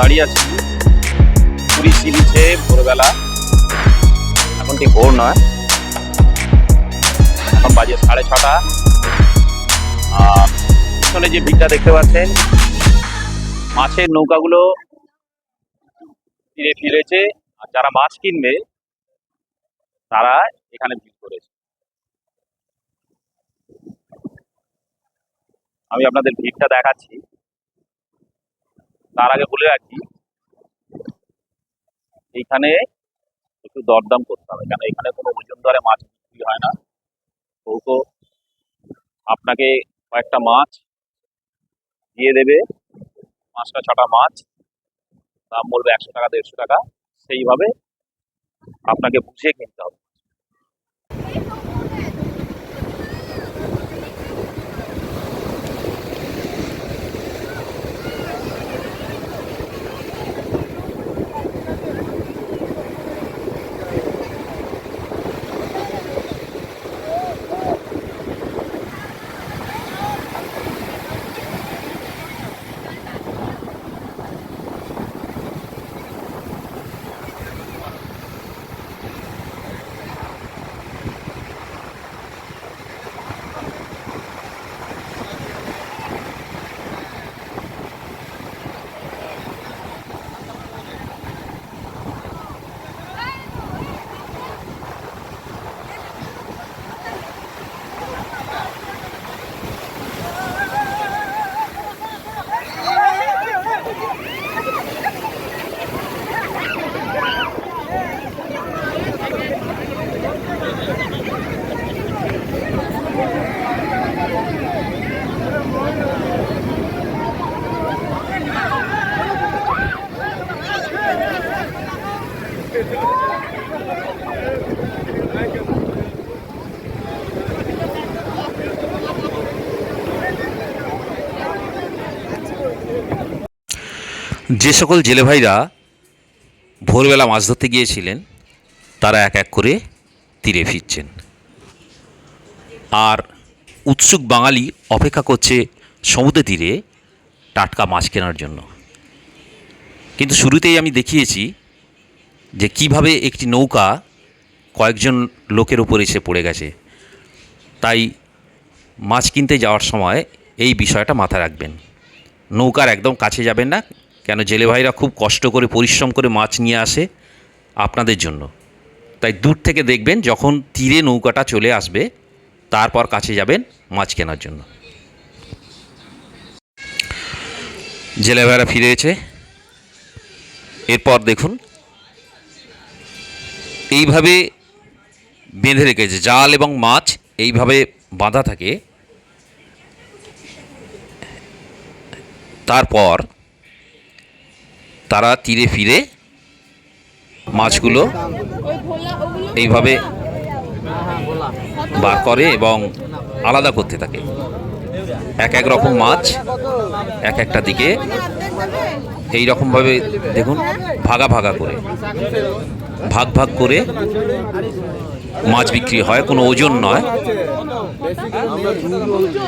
দাঁড়িয়ে আছি। পুরী সি বিচে ভোরবেলা। এখন ঠিক ভোর নয়। এখন বাজে সাড়ে ছটা। আর পিছনে যে ভিড়টা দেখতে পাচ্ছেন, মাছের নৌকাগুলো তীরে ফিরেছে। আর যারা মাছ কিনবে, তারা এখানে ভিড় করেছে। আমি আপনাদের ভিড়টা দেখাচ্ছি। তার আগে বলে রাখি এইখানে একটু দরদাম করতে হবে, কেন এখানে কোনো ওজন দরে মাছ বিক্রি হয় না। তো আপনাকে কয়েকটা মাছ দিয়ে দেবে, পাঁচটা ছটা মাছ, দাম বলবে একশো টাকা, দেড়শো টাকা। সেইভাবে আপনাকে বুঝিয়ে কিনতে হবে। যে সকল জেলে ভাইরা ভোরবেলা মাছ ধরতে গিয়েছিলেন, তারা এক এক করে তীরে ফিরছেন। আর উৎসুক বাঙালি অপেক্ষা করছে সমুদ্র তীরে টাটকা মাছ কেনার জন্য। কিন্তু শুরুতেই আমি দেখিয়েছি যে কীভাবে একটি নৌকা কয়েকজন লোকের উপর এসে পড়ে গেছে। তাই মাছ কিনতে যাওয়ার সময় এই বিষয়টা মাথায় রাখবেন। নৌকার একদম কাছে যাবেন না, কেন জেলে ভাইরা খুব কষ্ট করে, পরিশ্রম করে মাছ নিয়ে আসে আপনাদের জন্য। তাই দূর থেকে দেখবেন যখন তীরে নৌকাটা চলে আসবে, তারপর কাছে যাবেন মাছ কেনার জন্য। জেলে ভাইরা ফিরে এসে এরপর দেখুন এইভাবে বেঁধে রেখেছে, জাল এবং মাছ এইভাবে বাঁধা থাকে। তারপর তারা তীরে ফিরে মাছগুলো এইভাবে বার করে এবং আলাদা করতে থাকে। এক এক রকম মাছ এক একটা দিকে। এই রকমভাবে দেখুন, ভাগা ভাগা করে। ভাগ ভাগ করে মাছ বিক্রি হয়। কোনো ওজন নয়।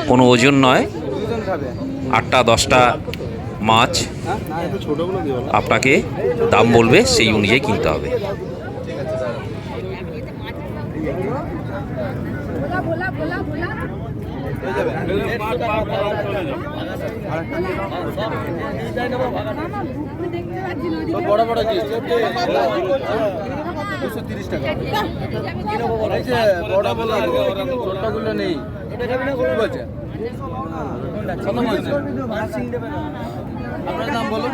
কোনো ওজন নয়। আটটা, দশটা মাছ আপনাকে দাম বলবে, সেই অনুযায়ী কিনতে হবে। বড় বড় জিনিস দুশো তিরিশ টাকা। যে বড় বড় ছোটগুলো নেই বলছে কত বলছে আপনার নাম বলুন।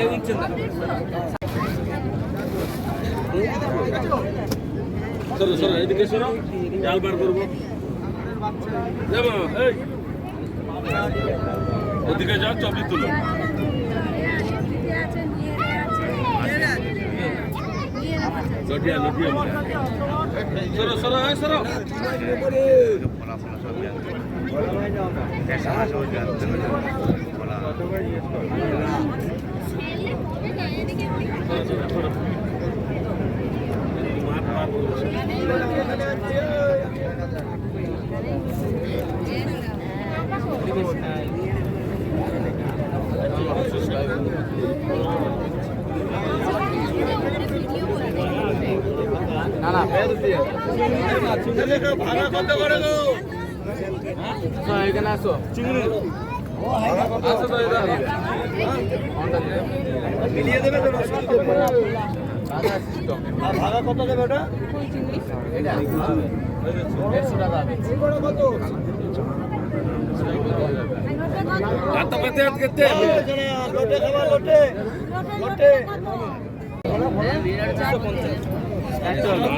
এই চলো চলো, এদিকে শোনো জাল বার করব। যাব। এই। যাও চবি তুলো। লটিয়া লটিয়া মারে সরো সরো এই সরো নিয়ে না বেদ দিয়ে তো এখানে আসো তো ভাড়া কত দেবে ওটা দেড়শো টাকা লোটে খাবার লোটে লোটে না না পাঁচ বেল দিবে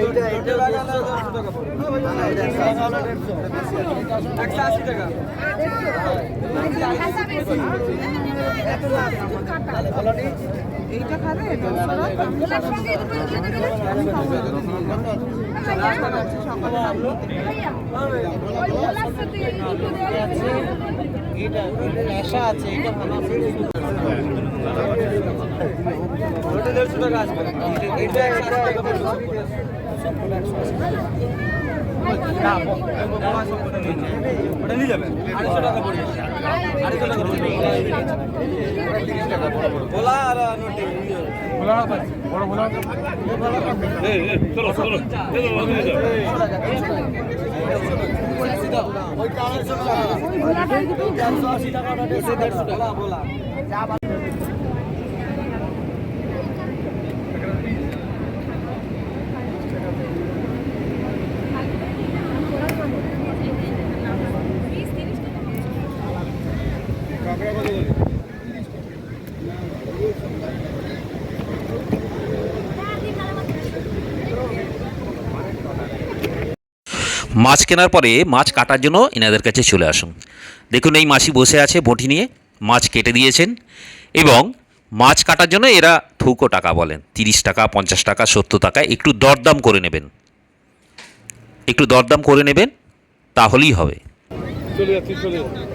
এইটা এইটা এইটা খাবে এটা আছে এটা ভালো ওটা এটা ওটা নিয়ে যাবেন আড়াইশো টাকা পড়বে আড়াইশো টাকা। ভোলা আর নোটে না বড় ভোলা চলো চলো ওই টাকা দেড়শো টাকা ভোলা মাছ কেনার পরে মাছ কাটার জন্য এনাদের কাছে চলে আসুন দেখুন এই মাসি বসে আছে বটি নিয়ে মাছ কেটে দিয়েছেন এবং মাছ কাটার জন্য এরা থুকো টাকা বলেন তিরিশ টাকা পঞ্চাশ টাকা সত্তর টাকা একটু দরদাম করে নেবেন একটু দরদাম করে নেবেন তাহলেই হবে চলে যাচ্ছি চলে যাচ্ছি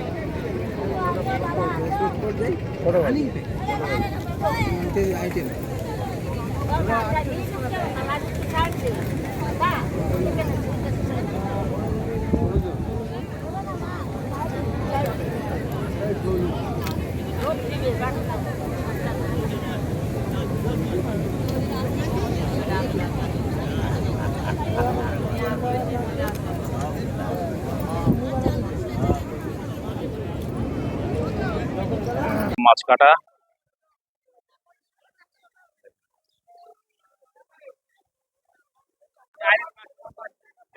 মাছ কাটা।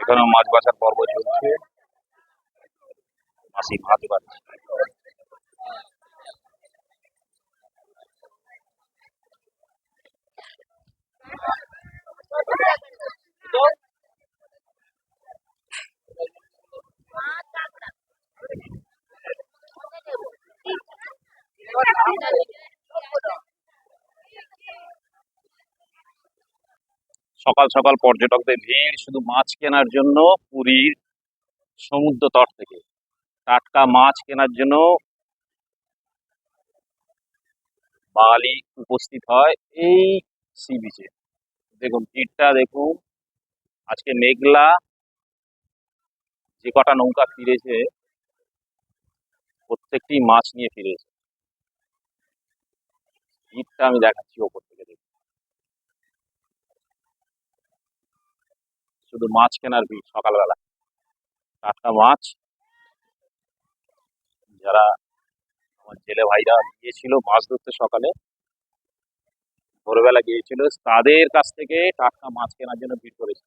এখানে মাছ বাছার পর্ব চলছে। মাসি ভাত বাড়ছে সকাল সকাল পর্যটকদের ভিড়, শুধু মাছ কেনার জন্য পুরীর সমুদ্র তট থেকে। টাটকা মাছ কেনার জন্য বালি উপস্থিত হয় এই সি বিচে দেখুন, ভিড়টা দেখুন। আজকে মেঘলা, যে কটা নৌকা ফিরেছে, প্রত্যেকটি মাছ নিয়ে ফিরেছে। ভিড়টা আমি দেখাচ্ছি ওপর থেকে দেখুন। শুধু মাছ কেনার ভিড় সকালবেলা। টাটকা মাছ। যারা আমার জেলে ভাইরা গিয়েছিল মাছ ধরতে সকালে, ভোরবেলা গিয়েছিল, তাদের কাছ থেকে টাটকা মাছ কেনার জন্য ভিড় করেছে।